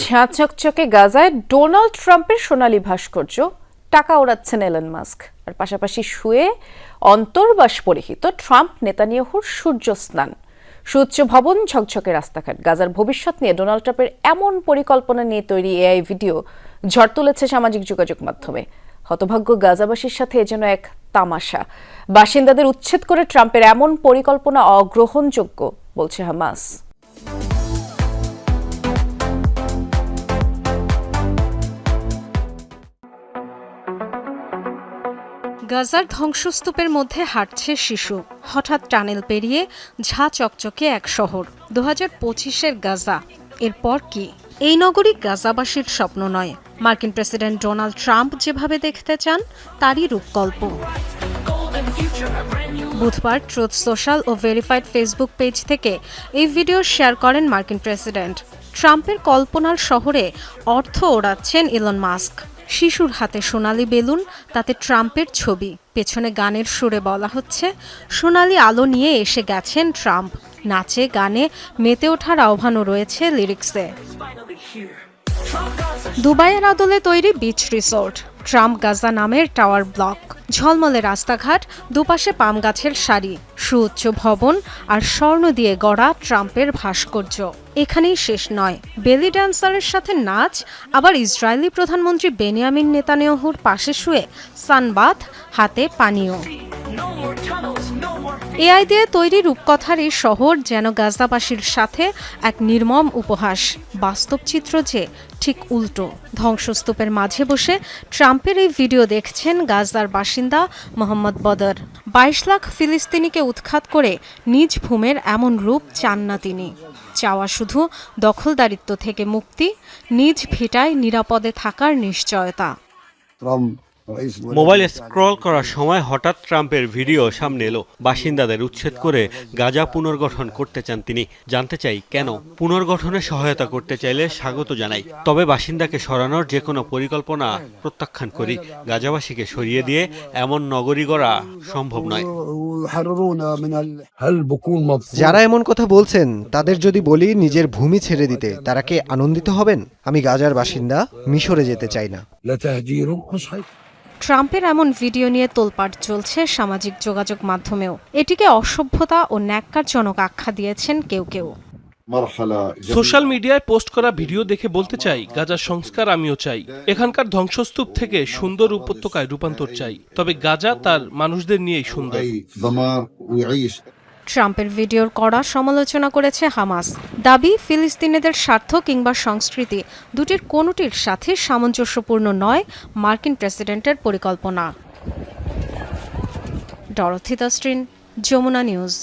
ঝাঁ চকচকে গাজায় ডোনাল্ড ট্রাম্পের সোনালী ভাস্কর্য, টাকা ওড়াচ্ছেন এলন মাস্ক। আর পাশাপাশি শুয়ে অন্তর্বাস পরিহিত ট্রাম্প নেতানিয়াহুর সূর্য স্নান সুউচ্চ ভবন, ঝকঝকে রাস্তাঘাট। গাজার ভবিষ্যৎ নিয়ে ডোনাল্ড ট্রাম্পের এমন পরিকল্পনা নিয়ে তৈরি এআই ভিডিও ঝড় তুলেছে সামাজিক যোগাযোগ মাধ্যমে। হতভাগ্য গাজাবাসীর সাথে যেন এক তামাশা। বাসিন্দাদের উচ্ছেদ করে ট্রাম্পের এমন পরিকল্পনা অগ্রহণযোগ্য, বলছে হামাস। গাজার ধ্বংসস্তূপের মধ্যে হাঁটছে শিশু। হঠাৎ টানেল পেরিয়ে ঝা চকচকে এক শহর। দু হাজার পঁচিশের গাজা। এরপর কি? এই নগরী গাজাবাসীর স্বপ্ন নয়। মার্কিন প্রেসিডেন্ট ডোনাল্ড ট্রাম্প যেভাবে দেখতে চান, তারই রূপকল্প। বুধবার ট্রুথ সোশ্যাল ও ভেরিফাইড ফেসবুক পেজ থেকে এই ভিডিও শেয়ার করেন মার্কিন প্রেসিডেন্ট। ট্রাম্পের কল্পনার শহরে অর্থ ওড়াচ্ছেন ইলন মাস্ক। শিশুর হাতে সোনালি বেলুন, তাতে ট্রাম্পের ছবি। পেছনে গানের সুরে বলা হচ্ছে, সোনালি আলো নিয়ে এসে গেছেন ট্রাম্প। নাচে, গানে মেতে ওঠার আহ্বানও রয়েছে লিরিক্সে। দুবাইয়ের আদলে তৈরি বিচ রিসোর্ট ট্রাম্প গাজা নামের টাওয়ার ব্লক, ঝলমলে রাস্তাঘাট, দুপাশে পাম গাছের সারি, সুউচ্চ ভবন আর স্বর্ণ দিয়ে গড়া ট্রাম্পের ভাস্কর্য। এখানেই শেষ নয়। বেলি ড্যান্সারের সাথে নাচ, আবার ইসরায়েলি প্রধানমন্ত্রী বেনিয়ামিন নেতানিয়াহুর পাশে শুয়ে সানবাথ, হাতে পানীয় এআই দিয়ে তৈরি রূপকথার এই শহর যেন গাজাবাসীর সাথে এক নির্মম উপহাস। বাস্তব চিত্র যে, ঠিক উল্টো। ধ্বংসস্তূপের মাঝে বসে ট্রাম্পের এই ভিডিও দেখছেন গাজার বাসিন্দা মোহাম্মদ বদর। বাইশ লাখ ফিলিস্তিনিকে উৎখাত করে নিজ ভূমের এমন রূপ চান না তিনি। চাওয়া শুধু দখলদারিত্ব থেকে মুক্তি, নিজ ভিটায় নিরাপদে থাকার নিশ্চয়তা। মোবাইলে স্ক্রল করার সময় হঠাৎ ট্রাম্পের ভিডিও সামনে এলো। বাসিন্দাদের উচ্ছেদ করে গাজা পুনর্গঠন করতে চান তিনি। জানতে চাই কেন? পুনর্গঠনে সহায়তা করতে চাইলে স্বাগত জানাই। তবে বাসিন্দাকে সরানোর যে কোনো পরিকল্পনা প্রত্যাখ্যান করি। গাজাবাসীকে সরিয়ে দিয়ে এমন নগরী গড়া সম্ভব নয়। যারা এমন কথা বলছেন, তাদের যদি বলি নিজের ভূমি ছেড়ে দিতে, তারা কে আনন্দিত হবেন? আমি গাজার বাসিন্দা, মিশরে যেতে চাই না। ট্রাম্পের এমন ভিডিও নিয়ে তোলপাট চলছে সামাজিক যোগাযোগ মাধ্যমেও। এটিকে অসভ্যতা ও ন্যাক্কারজনক আখ্যা দিয়েছেন কেউ কেউ। সোশ্যাল মিডিয়ায় পোস্ট করা ভিডিও দেখে বলতে চাই গাজার সংস্কার আমিও চাই। এখানকার ধ্বংসস্তূপ থেকে সুন্দর উপত্যকায় রূপান্তর চাই। তবে গাজা তার মানুষদের নিয়েই সুন্দর। ট্রাম্পের ভিডিওর কড়া সমালোচনা করেছে হামাস। দাবি, ফিলিস্তিনিদের স্বার্থ কিংবা সংস্কৃতি দুটির কোনোটির সাথে সামঞ্জস্যপূর্ণ নয়, মার্কিন প্রেসিডেন্টের পরিকল্পনা। ডরথি দাস্ট্রিন যমুনা নিউজ।